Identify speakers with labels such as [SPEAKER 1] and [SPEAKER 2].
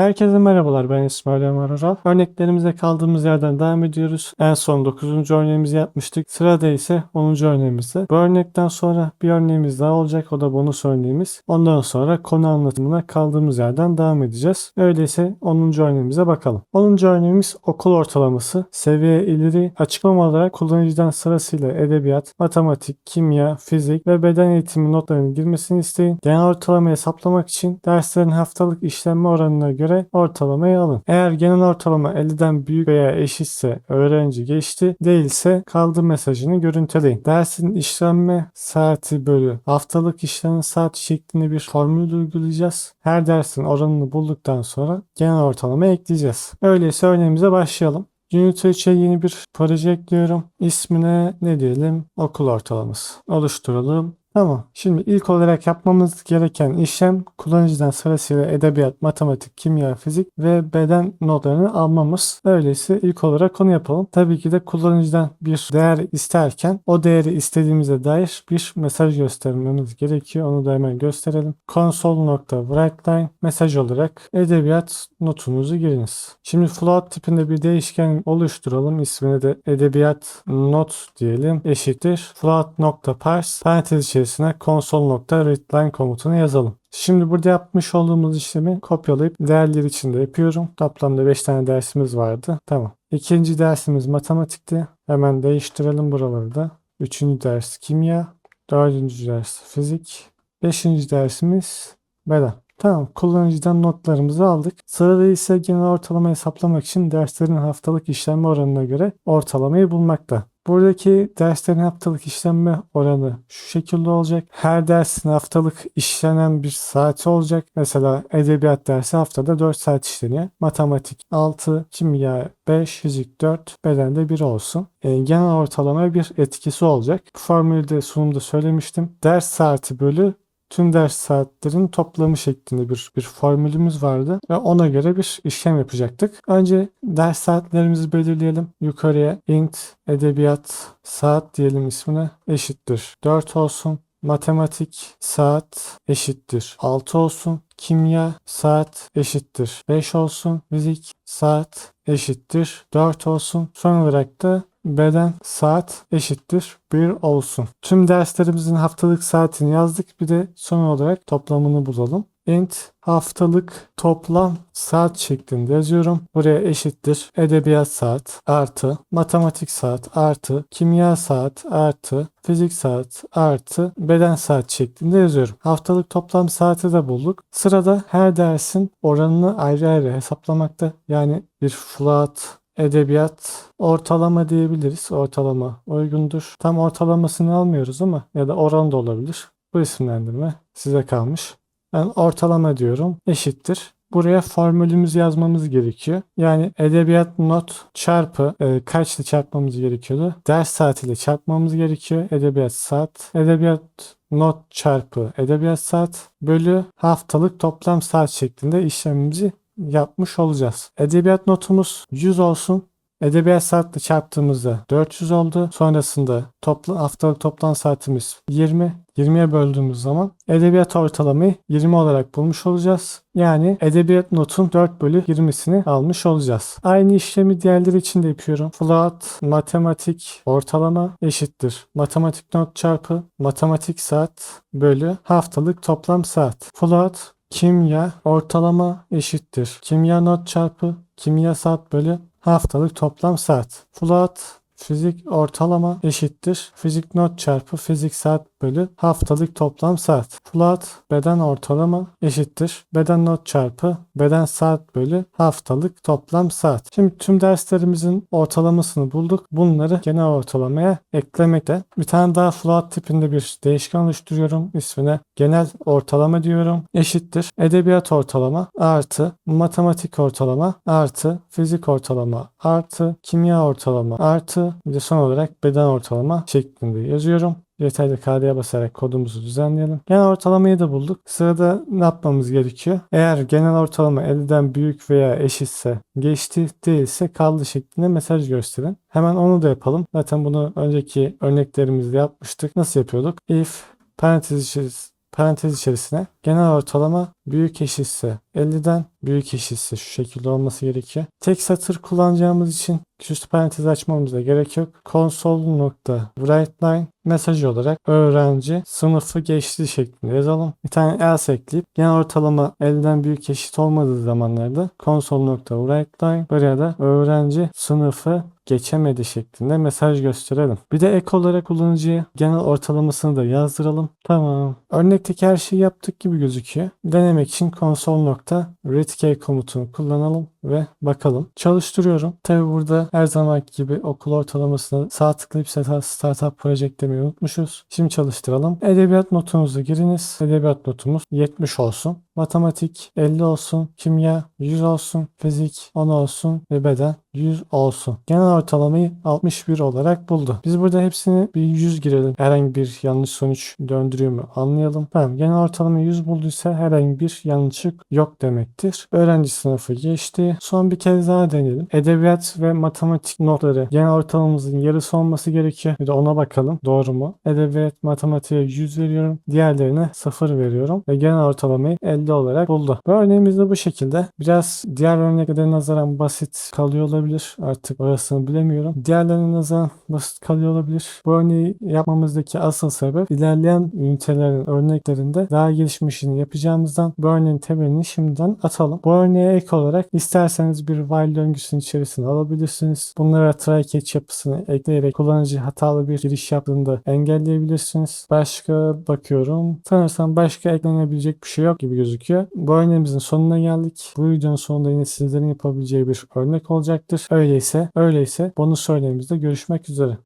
[SPEAKER 1] Herkese merhabalar ben İsmail Ömer Oral. Örneklerimize kaldığımız yerden devam ediyoruz. En son 9. örneğimizi yapmıştık. Sırada ise 10. örneğimizde. Bu örnekten sonra bir örneğimiz daha olacak. O da bonus örneğimiz. Ondan sonra konu anlatımına kaldığımız yerden devam edeceğiz. Öyleyse 10. örneğimize bakalım. 10. örneğimiz okul ortalaması. Seviye ileri açıklama olarak kullanıcıdan sırasıyla edebiyat, matematik, kimya, fizik ve beden eğitimi notlarının girmesini isteyin. Genel ortalamayı hesaplamak için derslerin haftalık işlenme oranına göre ortalamayı alın. Eğer genel ortalama 50'den büyük veya eşitse öğrenci geçti, değilse kaldı mesajını görüntüleyin. Dersin işlenme saati bölü haftalık işlenen saat şeklinde bir formül uygulayacağız. Her dersin oranını bulduktan sonra genel ortalama ekleyeceğiz. Öyleyse örneğimize başlayalım. Unit 3'e yeni bir proje ekliyorum. İsmine ne diyelim? Okul ortalaması. Oluşturalım. Tamam. Şimdi ilk olarak yapmamız gereken işlem kullanıcıdan sırasıyla edebiyat, matematik, kimya, fizik ve beden notlarını almamız. Öyleyse ilk olarak onu yapalım. Tabii ki de kullanıcıdan bir değer isterken o değeri istediğimize dair bir mesaj göstermemiz gerekiyor. Onu da hemen gösterelim. console.writeLine mesaj olarak edebiyat notunuzu giriniz. Şimdi float tipinde bir değişken oluşturalım. İsmine de edebiyat not diyelim. Eşittir. float.parse parantez içerisine console.readline komutunu yazalım. Şimdi burada yapmış olduğumuz işlemi kopyalayıp değerler içinde yapıyorum. Toplamda 5 tane dersimiz vardı. Tamam. İkinci dersimiz matematikti. Hemen değiştirelim buraları da. Üçüncü ders kimya. Dördüncü ders fizik. Beşinci dersimiz beden. Tamam kullanıcıdan notlarımızı aldık. Sırada ise genel ortalama hesaplamak için derslerin haftalık işlenme oranına göre ortalamayı bulmakta. Buradaki derslerin haftalık işlenme oranı şu şekilde olacak. Her dersin haftalık işlenen bir saati olacak. Mesela edebiyat dersi haftada 4 saat işleniyor. Matematik 6, kimya 5, fizik 4, bedende 1 olsun. E, genel ortalamaya bir etkisi olacak. Bu formülü de sunumda söylemiştim. Ders saati bölü tüm ders saatlerin toplamı şeklinde bir, bir formülümüz vardı ve ona göre bir işlem yapacaktık. Önce ders saatlerimizi belirleyelim. Yukarıya int edebiyat saat diyelim ismine eşittir 4 olsun. Matematik saat eşittir 6 olsun. Kimya saat eşittir 5 olsun. Fizik saat eşittir 4 olsun. Son olarak da beden saat eşittir 1 olsun. Tüm derslerimizin haftalık saatini yazdık. Bir de son olarak toplamını bulalım. int haftalık toplam saat şeklinde yazıyorum. Buraya eşittir edebiyat saat artı matematik saat artı kimya saat artı fizik saat artı beden saat şeklinde yazıyorum. Haftalık toplam saati de bulduk. Sırada her dersin oranını ayrı ayrı hesaplamakta. Yani bir float edebiyat ortalama diyebiliriz. Ortalama uygundur. Tam ortalamasını almıyoruz ama ya da oran da olabilir. Bu isimlendirme size kalmış. Ben ortalama diyorum. Eşittir. Buraya formülümüzü yazmamız gerekiyor. Yani edebiyat not çarpı e, kaçla çarpmamız gerekiyordu? Ders saatiyle çarpmamız gerekiyor. Edebiyat saat. Edebiyat not çarpı edebiyat saat bölü haftalık toplam saat şeklinde işlemimizi yapmış olacağız. Edebiyat notumuz 100 olsun. Edebiyat saatle çarptığımızda 400 oldu. Sonrasında topla, haftalık toplam saatimiz 20. 20'ye böldüğümüz zaman edebiyat ortalamayı 20 olarak bulmuş olacağız. Yani edebiyat notun 4 bölü 20'sini almış olacağız. Aynı işlemi diğerleri için de yapıyorum. Float matematik ortalama eşittir. Matematik not çarpı matematik saat bölü haftalık toplam saat. Float kimya ortalama eşittir. Kimya not çarpı kimya saat bölü haftalık toplam saat. Float fizik ortalama eşittir. Fizik not çarpı fizik saat bölü haftalık toplam saat. Float beden ortalama eşittir. Beden not çarpı beden saat bölü haftalık toplam saat. Şimdi tüm derslerimizin ortalamasını bulduk. Bunları genel ortalamaya eklemekte. Bir tane daha float tipinde bir değişken oluşturuyorum. İsmine genel ortalama diyorum. Eşittir. Edebiyat ortalama artı matematik ortalama artı fizik ortalama artı kimya ortalama artı bir de son olarak beden ortalama şeklinde yazıyorum. Yeterli KD'ye basarak kodumuzu düzenleyelim. Genel ortalamayı da bulduk. Sırada ne yapmamız gerekiyor? Eğer genel ortalama 50'den büyük veya eşitse geçti değilse kaldı şeklinde mesaj gösterin. Hemen onu da yapalım. Zaten bunu önceki örneklerimizde yapmıştık. Nasıl yapıyorduk? If parantez içerisinde parantez içerisine genel ortalama büyük eşitse 50'den büyük eşitse şu şekilde olması gerekiyor. Tek satır kullanacağımız için üstü parantez açmamıza gerek yok. Console nokta writeline mesaj olarak öğrenci sınıfı geçti şeklinde yazalım. Bir tane else ekleyip genel ortalama elden büyük eşit olmadığı zamanlarda console nokta writeline buraya da öğrenci sınıfı geçemedi şeklinde mesaj gösterelim. Bir de ek olarak kullanıcıya genel ortalamasını da yazdıralım. Tamam. Örnekteki her şeyi yaptık gibi gözüküyor. Denemek için console.readkey komutunu kullanalım ve bakalım. Çalıştırıyorum. Tabi burada her zaman gibi okul ortalamasını sağ tıklayıp Start- Startup Project demeyi unutmuşuz. Şimdi çalıştıralım. Edebiyat notunuzu giriniz. Edebiyat notumuz 70 olsun. Matematik 50 olsun. Kimya 100 olsun. Fizik 10 olsun. Ve beden 100 olsun. Genel ortalamayı 61 olarak buldu. Biz burada hepsini bir 100 girelim. Herhangi bir yanlış sonuç döndürüyor mu anlayalım. Tamam genel ortalama 100 bulduysa herhangi bir yanlışlık yok demektir. Öğrenci sınıfı geçti. Son bir kez daha deneyelim. Edebiyat ve matematik notları genel ortalamamızın yarısı olması gerekiyor. Bir de ona bakalım. Doğru mu? Edebiyat matematiğe 100 veriyorum. Diğerlerine 0 veriyorum. Ve genel ortalamayı 50 olarak buldu. Bu örneğimiz de bu şekilde. Biraz diğer örneklere nazaran basit kalıyor olabilir. Artık orasını bilemiyorum. Diğerlerine nazaran basit kalıyor olabilir. Bu örneği yapmamızdaki asıl sebep ilerleyen ünitelerin örneklerinde daha gelişmişini yapacağımızdan bu örneğin temelini şimdiden atalım. Bu örneğe ek olarak isterseniz bir while döngüsünün içerisine alabilirsiniz. Bunlara try catch yapısını ekleyerek kullanıcı hatalı bir giriş yaptığında engelleyebilirsiniz. Başka bakıyorum. Sanırsam başka eklenebilecek bir şey yok gibi gözüküyor. Bu örneğimizin sonuna geldik. Bu videonun sonunda yine sizlerin yapabileceği bir örnek olacaktır. Öyleyse, öyleyse bonus örneğimizde görüşmek üzere.